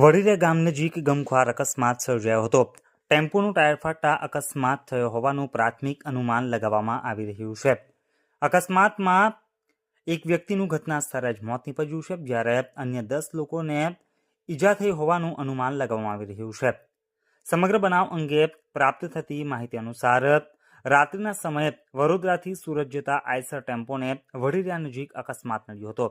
વડીરે ગામ નજીક ગમખ્વાર અકસ્માત સર્જાયો હતો. ટેમ્પોનું ટાયર ફાટતા અકસ્માત થયો હોવાનું પ્રાથમિક અનુમાન લગાવવામાં આવી રહ્યું છે. અકસ્માતમાં એક વ્યક્તિનું ઘટના સ્થળે જ મોત નીપજ્યું છે, જ્યારે અન્ય દસ લોકોને ઈજા થઈ હોવાનું અનુમાન લગાવવામાં આવી રહ્યું છે. સમગ્ર બનાવ અંગે પ્રાપ્ત થતી માહિતી અનુસાર, રાત્રિના સમયે વડોદરાથી સુરત જતા આઈસર ટેમ્પોને વડીરા નજીક અકસ્માત નડ્યો હતો.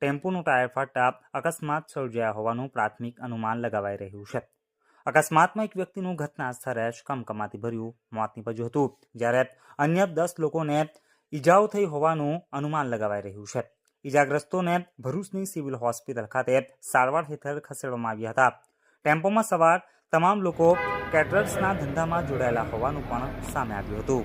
ટેમ્પોનું ટાયર ફાટતા અકસ્માત સર્જાયા હોવાનું પ્રાથમિક અનુમાન લગાવાઈ રહ્યું છે. અકસ્માતમાં એક વ્યક્તિનું ઘટના સ્થળે જ કમકમાતી ભર્યું, મોત નીપજ્યું હતું, જ્યારે અન્ય દસ લોકોને ઈજાઓ થઈ હોવાનું અનુમાન લગાવાઈ રહ્યું છે. ઈજાગ્રસ્તોને ભરૂચની સિવિલ હોસ્પિટલ ખાતે સારવાર હેઠળ ખસેડવામાં આવ્યા હતા. ટેમ્પોમાં સવાર તમામ લોકો કેટરર્સના ધંધામાં જોડાયેલા હોવાનું પણ સામે આવ્યું હતું.